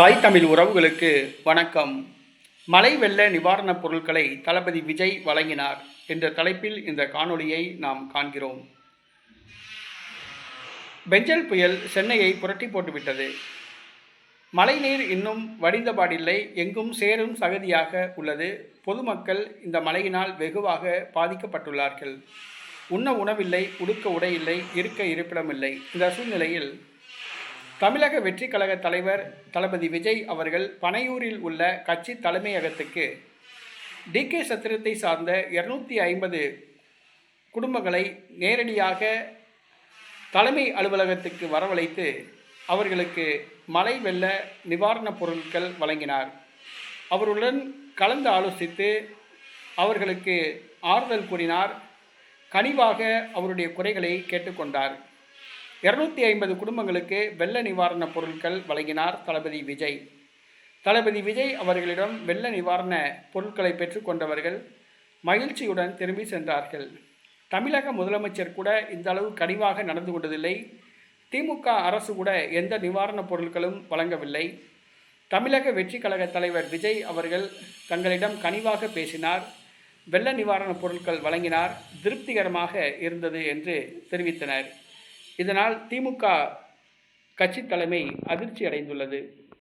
தாய் தமிழ் உறவுகளுக்கு வணக்கம். மழை வெள்ள நிவாரணப் பொருட்களை தளபதி விஜய் வழங்கினார் என்ற தலைப்பில் இந்த காணொளியை நாம் காண்கிறோம். பெஞ்சல் புயல் சென்னையை புரட்டி போட்டுவிட்டது. மழைநீர் இன்னும் வடிந்தபாடில்லை எங்கும் சேரும் சகதியாக உள்ளது. பொதுமக்கள் இந்த மழையினால் வெகுவாக பாதிக்கப்பட்டுள்ளார்கள். உண்ண உணவில்லை உடுக்க உடையில்லை இருக்க இருப்பிடமில்லை. இந்த சூழ்நிலையில் தமிழக வெற்றி கழக தலைவர் தளபதி விஜய் அவர்கள் பனையூரில் உள்ள கட்சி தலைமையகத்துக்கு டி கே சத்திரத்தை சார்ந்த இருநூத்தி ஐம்பது குடும்பங்களை நேரடியாக தலைமை அலுவலகத்துக்கு வரவழைத்து அவர்களுக்கு மழை வெள்ள நிவாரணப் பொருட்கள் வழங்கினார். அவருடன் கலந்து ஆலோசித்து அவர்களுக்கு ஆறுதல் கூறினார். கனிவாக அவருடைய குறைகளை கேட்டுக்கொண்டார். இருநூத்தி ஐம்பது குடும்பங்களுக்கு வெள்ள நிவாரணப் பொருட்கள் வழங்கினார் தளபதி விஜய். தளபதி விஜய் அவர்களிடம் வெள்ள நிவாரண பொருட்களை பெற்றுக்கொண்டவர்கள் மகிழ்ச்சியுடன் திரும்பி சென்றார்கள். தமிழக முதலமைச்சர் கூட இந்த அளவு கனிவாக நடந்து கொண்டதில்லை. திமுக அரசு கூட எந்த நிவாரணப் பொருட்களும் வழங்கவில்லை. தமிழக வெற்றி கழக தலைவர் விஜய் அவர்கள் தங்களிடம் கனிவாக பேசினார். வெள்ள நிவாரணப் பொருட்கள் வழங்கினார். திருப்திகரமாக இருந்தது என்று தெரிவித்தனர். இதனால் திமுக கட்சி தலைமை அதிர்ச்சி அடைந்துள்ளது